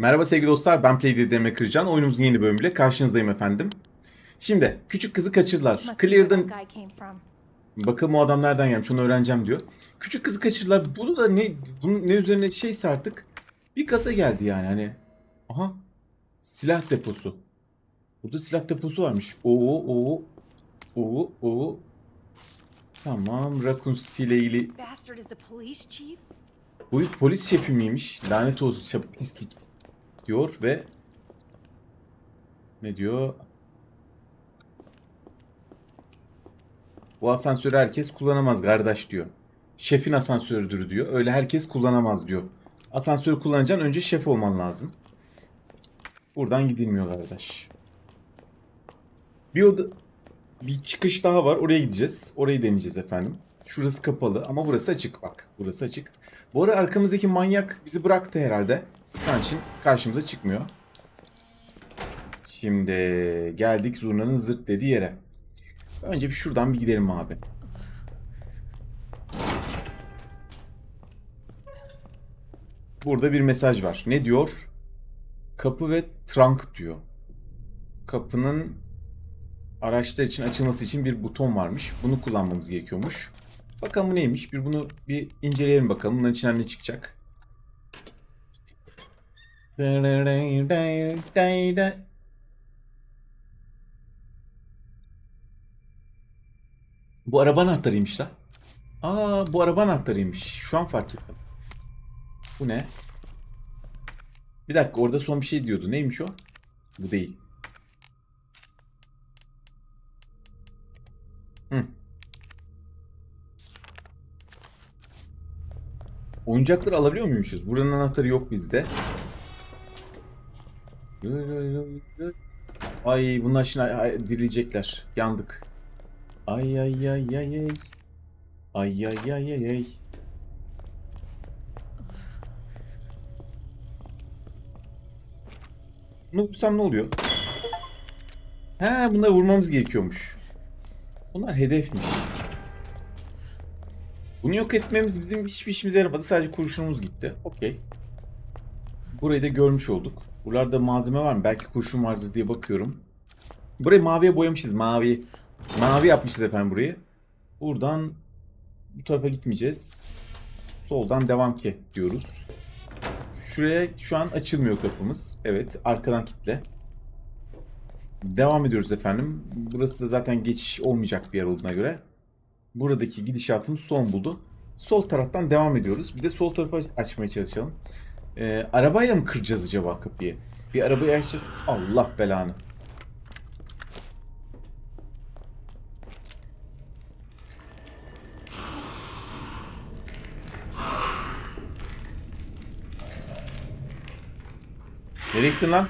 Merhaba sevgili dostlar, ben Playdead Emre Kırcan. Oyunumuzun yeni bölümüyle karşınızdayım efendim. Şimdi, küçük kızı kaçırdılar. Clear'dan, bakalım o adam nereden gelmiş onu öğreneceğim diyor. Küçük kızı kaçırdılar. Bunu da ne, bunun ne üzerine şeyse artık bir kasa geldi yani hani. Aha, silah deposu. Burada silah deposu varmış. Oo, oo, oo, oo. Tamam, Raccoon City ile? Bu polis şefi miymiş? Lanet olsun şap pislik diyor ve ne diyor? Bu asansörü herkes kullanamaz kardeş diyor. Şefin asansörüdür diyor. Öyle herkes kullanamaz diyor. Asansörü kullanacaksın önce şef olman lazım. Buradan gidilmiyor kardeş. Bir oda bir çıkış daha var. Oraya gideceğiz. Orayı deneyeceğiz efendim. Şurası kapalı ama burası açık bak. Burası açık. Bu ara arkamızdaki manyak bizi bıraktı herhalde. İçin karşımıza çıkmıyor. Şimdi geldik zurnanın zırt dediği yere. Önce bir şuradan bir gidelim abi. Burada bir mesaj var. Ne diyor? Kapı ve trunk diyor. Kapının araçlar için açılması için bir buton varmış. Bunu kullanmamız gerekiyormuş. Bakalım bu neymiş? Bir bunu bir inceleyelim bakalım. Bunların içinden ne çıkacak? Bu araba anahtarıymış la. Aa bu araba anahtarıymış. Şu an fark ettim. Bu ne? Bir dakika orada son bir şey diyordu. Neymiş o? Bu değil. Hı. Oyuncakları alabiliyor muymuşuz? Buranın anahtarı yok bizde. Ay bunlar şimdi dirilecekler. Yandık. Ay ay ay ay ay. Ay ay ay ay ay. Bunu vursam ne oluyor? He bunları vurmamız gerekiyormuş. Bunlar hedefmiş. Bunu yok etmemiz bizim hiçbir işimize yaramadı. Sadece kurşunumuz gitti. Okey. Burayı da görmüş olduk. Buralarda malzeme var mı? Belki kurşun vardır diye bakıyorum. Burayı maviye boyamışız. Mavi. Mavi yapmışız efendim burayı. Buradan bu tarafa gitmeyeceğiz. Soldan devam ki diyoruz. Şuraya şu an açılmıyor kapımız. Evet. Arkadan kitle. Devam ediyoruz efendim. Burası da zaten geçiş olmayacak bir yer olduğuna göre. Buradaki gidişatımız son buldu. Sol taraftan devam ediyoruz. Bir de sol tarafı aç- açmaya çalışalım. Ee, arabayla mı kıracağız acaba kapıyı? Bir arabayı açacağız. Allah belanı. Nereye gittin lan?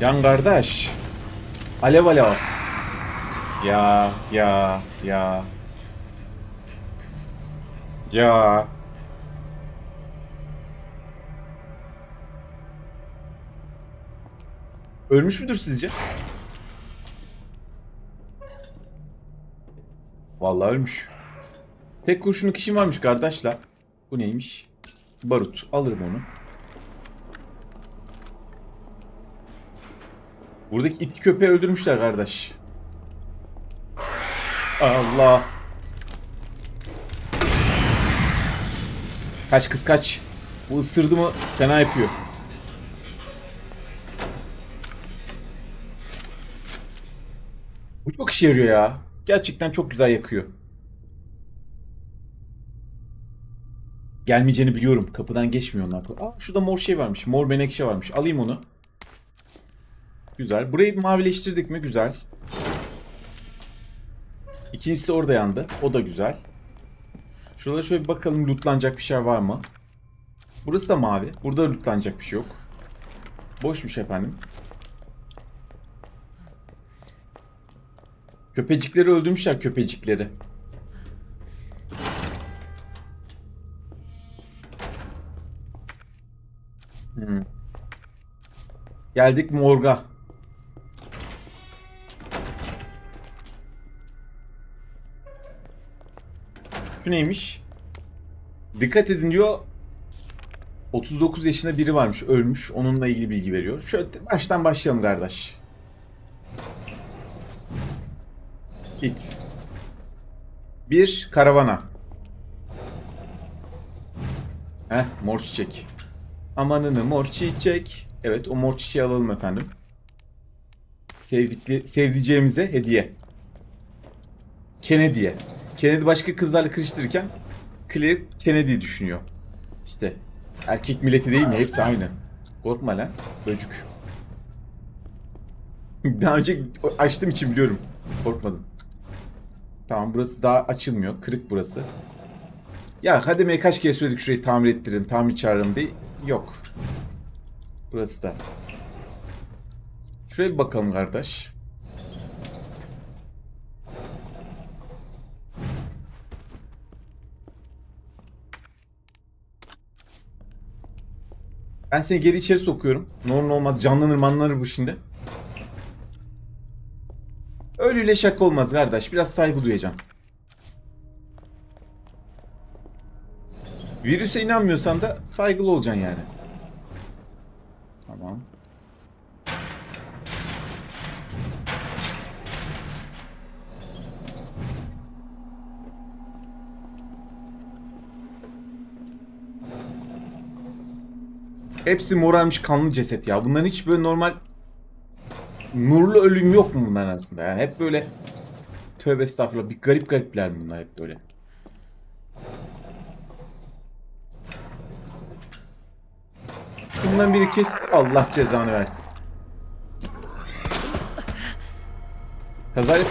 Yan kardeş. Alev alev. Ya ya ya. Ya. Ölmüş müdür sizce? Vallahi ölmüş. Tek kurşunluk işim varmış kardeşler. Bu neymiş? Barut. Alırım onu. Buradaki it köpeği öldürmüşler kardeş. Allah. Kaç kız kaç. Bu ısırdı mı fena yapıyor. Bu çok işe yarıyor ya. Gerçekten çok güzel yakıyor. Gelmeyeceğini biliyorum. Kapıdan geçmiyor onlar. Aa şurada mor şey varmış. Mor menekşe varmış. Alayım onu. Güzel. Burayı mavileştirdik mi? Güzel. İkincisi orada yandı. O da güzel. Şurada şöyle bir bakalım lootlanacak bir şey var mı? Burası da mavi. Burada lootlanacak bir şey yok. Boşmuş efendim. Köpecikleri öldürmüşler köpecikleri. Hmm. Geldik morga. Şu neymiş? Dikkat edin diyor. 39 yaşında biri varmış ölmüş. Onunla ilgili bilgi veriyor. Şöyle baştan başlayalım kardeş. Git. Bir karavana. Heh mor çiçek. Amanını mor çiçek. Evet o mor çiçeği alalım efendim. Sevdikli, sevdiceğimize hediye. Kennedy'ye. Kennedy başka kızlarla kırıştırırken Claire Kennedy düşünüyor. İşte erkek milleti değil mi? Hepsi aynı. Korkma lan. Böcük. Daha önce açtığım için biliyorum. Korkmadım. Tamam burası daha açılmıyor. Kırık burası. Ya Hademe'ye kaç kere söyledik şurayı tamir ettirin, tamir çağırın diye. Yok. Burası da. Şuraya bir bakalım kardeş. Ben seni geri içeri sokuyorum. Ne olur ne olmaz canlanır manlanır bu şimdi. Ölüyle şaka olmaz kardeş. Biraz saygı duyacağım. Virüse inanmıyorsan da saygılı olacaksın yani. Tamam. Hepsi morarmış kanlı ceset ya. Bunların hiç böyle normal nurlu ölüm yok mu bunların arasında? Yani hep böyle tövbe estağfurullah bir garip garipler bunlar hep böyle? Bundan biri kes Allah cezanı versin. Kazayla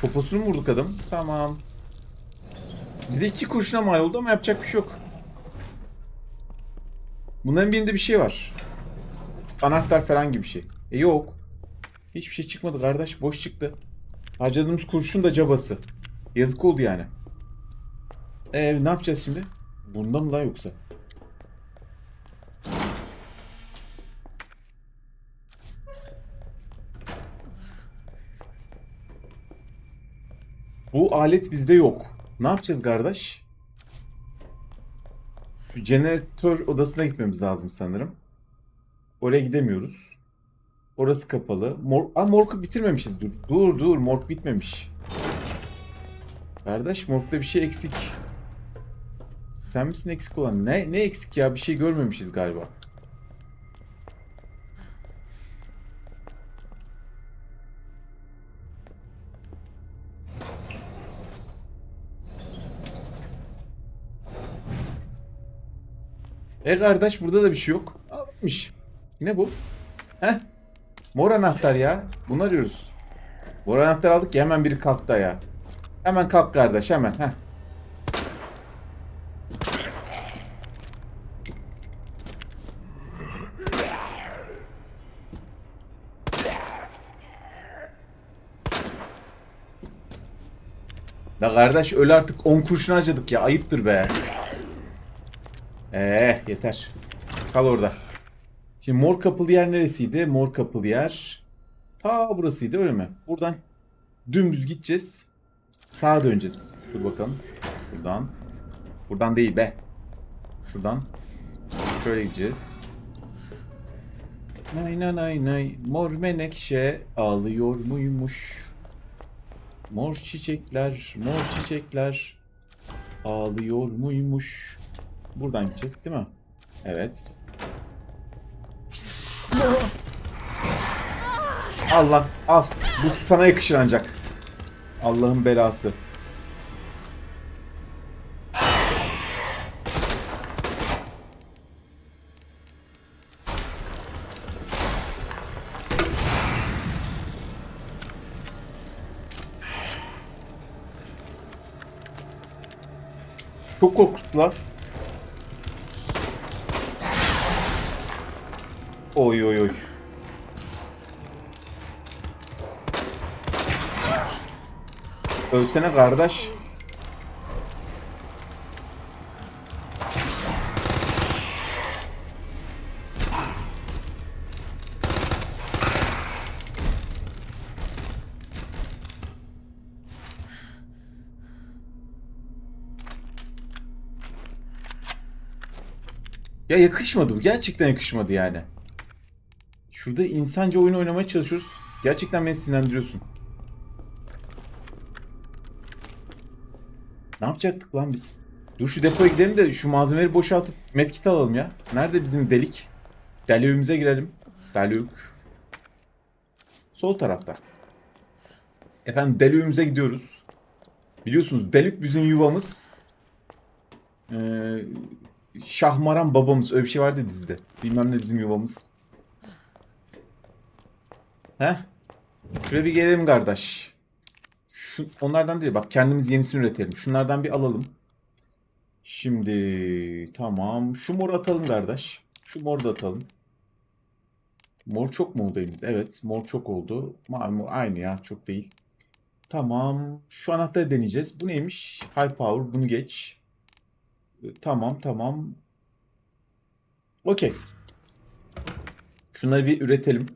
poposunu mu vurduk adam? Tamam. Bize iki kurşuna mal oldu ama yapacak bir şey yok. Bunların birinde bir şey var. Anahtar falan gibi bir şey. E yok. Hiçbir şey çıkmadı kardeş. Boş çıktı. Harcadığımız kurşun da cabası. Yazık oldu yani. E ne yapacağız şimdi? Bunda mı lan yoksa? Bu alet bizde yok. Ne yapacağız kardeş? Şu jeneratör odasına gitmemiz lazım sanırım. Oraya gidemiyoruz. Orası kapalı. Mor Aa, morgu bitirmemişiz. Dur. Dur dur. Morg bitmemiş. Kardeş morgda bir şey eksik. Sen misin eksik olan? Ne ne eksik ya? Bir şey görmemişiz galiba. E kardeş burada da bir şey yok. Almış. Ne bu? Heh. Mor anahtar ya. Bunu arıyoruz. Mor anahtar aldık ya hemen biri kalktı ya. Hemen kalk kardeş hemen. Heh. La kardeş öl artık 10 kurşun harcadık ya ayıptır be. Ee yeter. Kal orada. Şimdi mor kapılı yer neresiydi? Mor kapılı yer. Ta burasıydı öyle mi? Buradan dümdüz gideceğiz. Sağa döneceğiz. Dur bakalım. Buradan. Buradan değil be. Şuradan. Şöyle gideceğiz. Nay nay nay nay. Mor menekşe ağlıyor muymuş? Mor çiçekler, mor çiçekler ağlıyor muymuş? Buradan gideceğiz değil mi? Evet. Allah al. Bu sana yakışır ancak. Allah'ın belası. Çok korkuttular. Oy oy oy. Ölsene kardeş. Ya yakışmadı bu. Gerçekten yakışmadı yani. Şurada insanca oyun oynamaya çalışıyoruz. Gerçekten beni sinirlendiriyorsun. Ne yapacaktık lan biz? Dur şu depoya gidelim de şu malzemeleri boşaltıp medkit alalım ya. Nerede bizim delik? Deliğimize girelim. Delik. Sol tarafta. Efendim deliğimize gidiyoruz. Biliyorsunuz delik bizim yuvamız. Ee, Şahmaran babamız öyle bir şey vardı dizide. Bilmem ne bizim yuvamız. Heh. Şuraya bir gelelim kardeş. Şu, onlardan değil bak kendimiz yenisini üretelim. Şunlardan bir alalım. Şimdi tamam. Şu mor atalım kardeş. Şu mor da atalım. Mor çok mu oldu? Evet mor çok oldu. Mavi mor aynı ya çok değil. Tamam. Şu anahtarı deneyeceğiz. Bu neymiş? High power. Bunu geç. E, Tamam tamam. Okey. Şunları bir üretelim.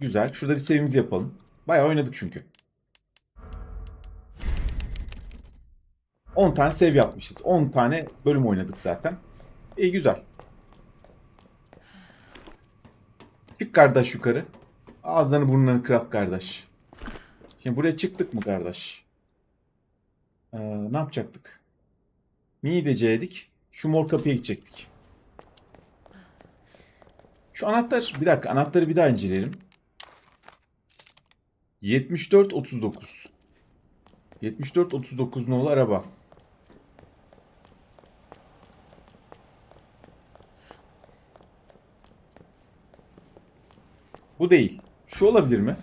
Güzel. Şurada bir sevimizi yapalım. Bayağı oynadık çünkü. 10 tane sev yapmışız. 10 tane bölüm oynadık zaten. İyi güzel. Çık kardeş yukarı. Ağızlarını burnlarını kırap kardeş. Şimdi buraya çıktık mı kardeş? Ee, ne yapacaktık? Niye gidecektik? Şu mor kapıya gidecektik. Şu anahtar, bir dakika anahtarı bir daha inceleyelim. 74 39. 74 39 nolu araba. Bu değil. Şu olabilir mi?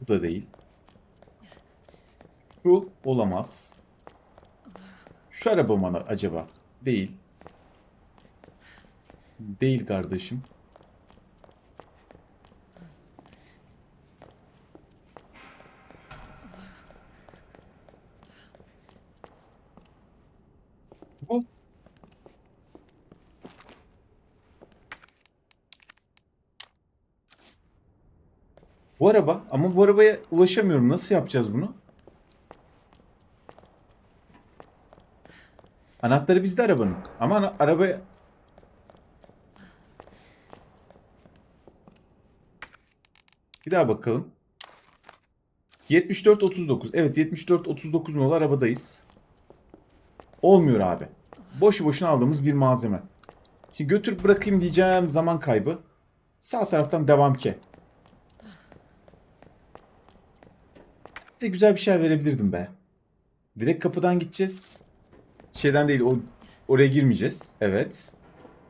Bu da değil. Şu olamaz. Şu araba mı acaba? Değil. Değil kardeşim. Bu araba ama bu arabaya ulaşamıyorum. Nasıl yapacağız bunu? Anahtarı bizde arabanın. Ama ana- arabaya... Bir daha bakalım. 74-39. Evet 74-39 nolu arabadayız. Olmuyor abi. Boşu boşuna aldığımız bir malzeme. Şimdi götür bırakayım diyeceğim zaman kaybı. Sağ taraftan devam ki. Size güzel bir şey verebilirdim be. Direkt kapıdan gideceğiz. Şeyden değil o oraya girmeyeceğiz. Evet.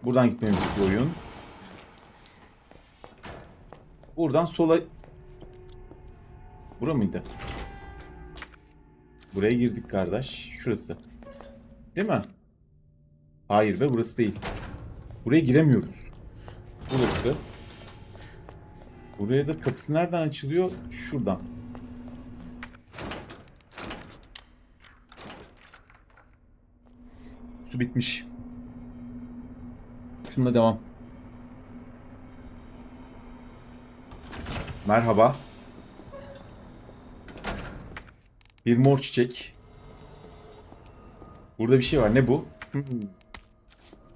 Buradan gitmemiz istiyor oyun. Buradan sola Bura mıydı? Buraya girdik kardeş. Şurası. Değil mi? Hayır be burası değil. Buraya giremiyoruz. Burası. Buraya da kapısı nereden açılıyor? Şuradan. Su bitmiş. Şununla devam. Merhaba. Bir mor çiçek. Burada bir şey var. Ne bu?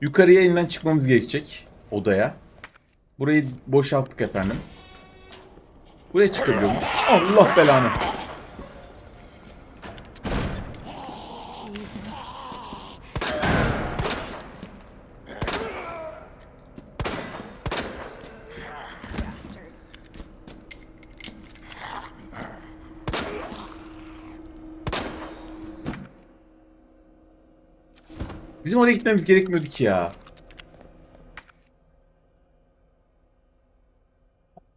Yukarıya yeniden çıkmamız gerekecek. Odaya. Burayı boşalttık efendim. Buraya çıkabiliyor? Allah belanı. Bizim oraya gitmemiz gerekmiyordu ki ya.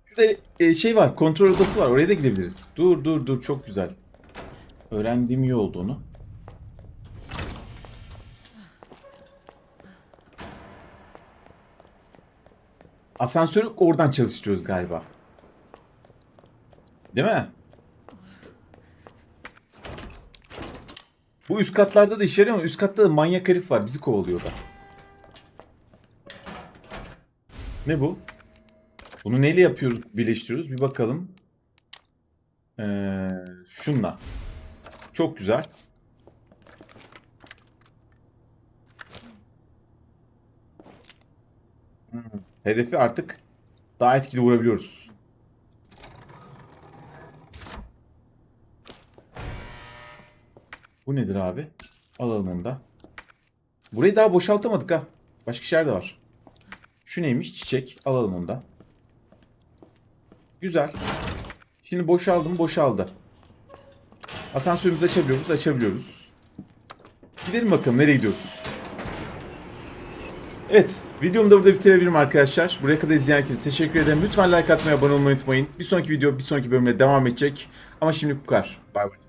Şurada e, şey var, kontrol odası var. Oraya da gidebiliriz. Dur dur dur çok güzel. Öğrendiğim iyi oldu onu. Asansörü oradan çalıştırıyoruz galiba. Değil mi? Bu üst katlarda da işe yarıyor ama üst katta da manyak herif var. Bizi kovalıyor da. Ne bu? Bunu neyle yapıyoruz, birleştiriyoruz? Bir bakalım. Ee, şunla. Çok güzel. Hmm. Hedefi artık daha etkili vurabiliyoruz. Bu nedir abi? Alalım onu da. Burayı daha boşaltamadık ha. Başka şeyler de var. Şu neymiş? Çiçek. Alalım onu da. Güzel. Şimdi boşaldı mı? Boşaldı. Asansörümüzü açabiliyor muyuz? Açabiliyoruz. Gidelim bakalım nereye gidiyoruz. Evet, videomu da burada bitirebilirim arkadaşlar. Buraya kadar izleyen herkese teşekkür ederim. Lütfen like atmayı, abone olmayı unutmayın. Bir sonraki video, bir sonraki bölümde devam edecek. Ama şimdi bu kadar. Bay bay.